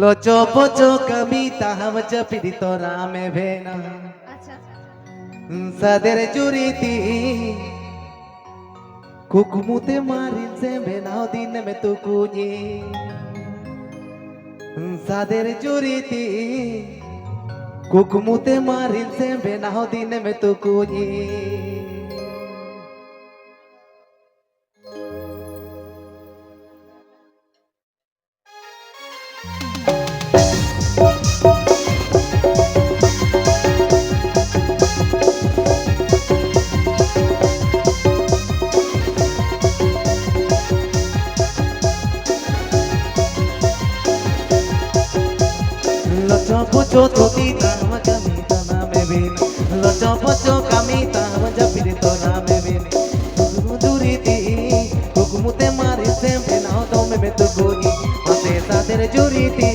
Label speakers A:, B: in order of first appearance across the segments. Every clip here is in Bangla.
A: লোচো পোচো কবিতা হমচ পীড়িত রামে ভেনা।
B: আচ্ছা
A: সাদের চুরিতি কুকুমুতে মারিন সে বেনাও দিন মে তু কুñi সাদের চুরিতি কুকুমুতে মারিন সে বেনাও দিন মে তু কুñi majapirito na me vini Duriti kukumute mari sempre na do me metu gogi Mate sader juriti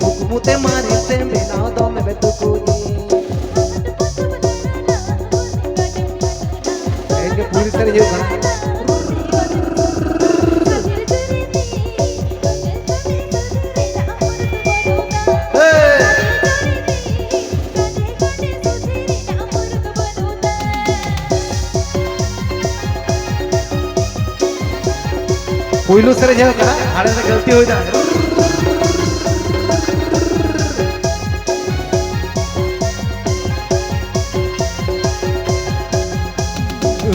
A: kukumute mari sempre na do me metu gogi এই যে পুরি তারে যে যাও কারা আড়ে না গলতি হই যায়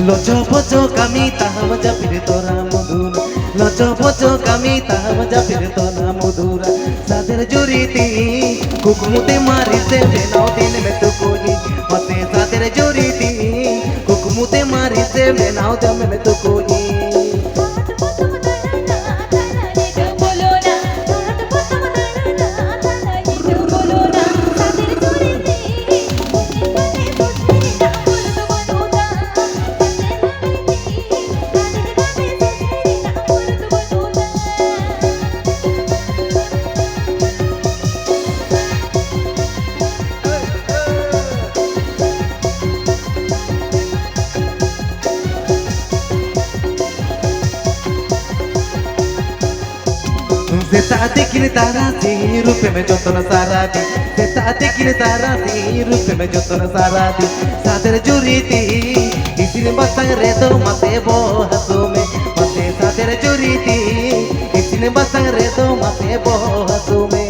A: লচো পচো কামিতা মজা ফিরে তোরা মধুর। লচো পচো কামিতা মজা ফিরে তোরা মধুর। সাদের জুরিতি কুকুমুতে মারিতে বেনাও দিন মে তো কোই মতে সাদের জুরিতি কুকুমুতে মারিতে বেনাও দম মে তো কোই বেতা দেখিলে তারা যে রূপে মে যতন সারা দি বেতা দেখিলে তারা যে রূপে মে যতন সারা দি সাদের জুরিতি ইসির বাসারে তো মাতে বহাসো মে মাতে সাদের জুরিতি ইসির বাসারে তো মাতে বহাসো মে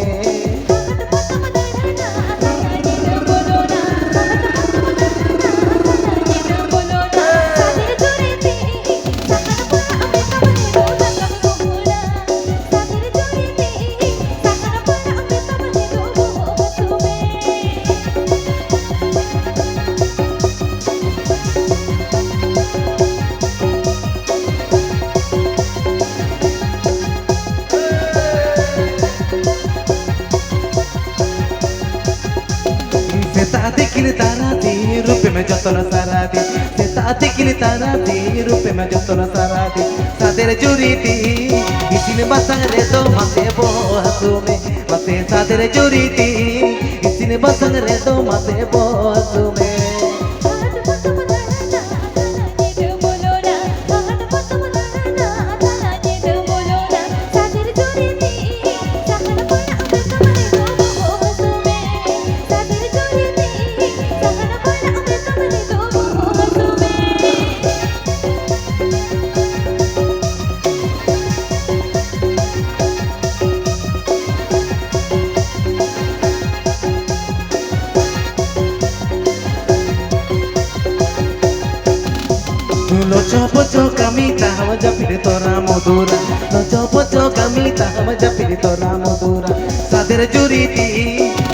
A: তারাতি রূপে মে যতন সারাতি সে তাতে কিনে তারাতি রূপে মে যতন সারাতি তাদের জুরিতি ইসিন বাসারে তো মাতে বহাসুমে বাসে তাদের জুরিতি ইসিন বাসারে তো মাতে বহাসুমে లోచోపచోకమిత హమజ పిడితో రామధుర లోచోపచోకమిత హమజ పిడితో రామధుర సదర జురితి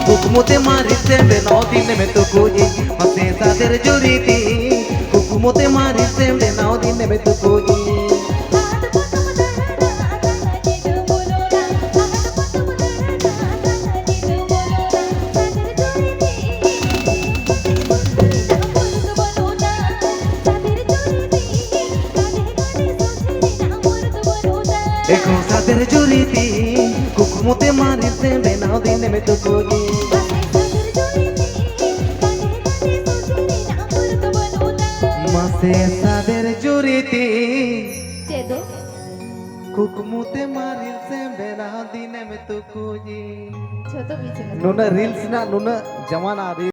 A: హుకుముతే మారిస్తే నోదిన మెతుకుజి మసే సదర జురితి హుకుముతే మారిస్తే నోదిన మెతుకుజి juriti Hukumute marite beno dine me to koji Mate sader juriti Hukumute marite beno dine me to koji Eko sader juriti Hukumute marite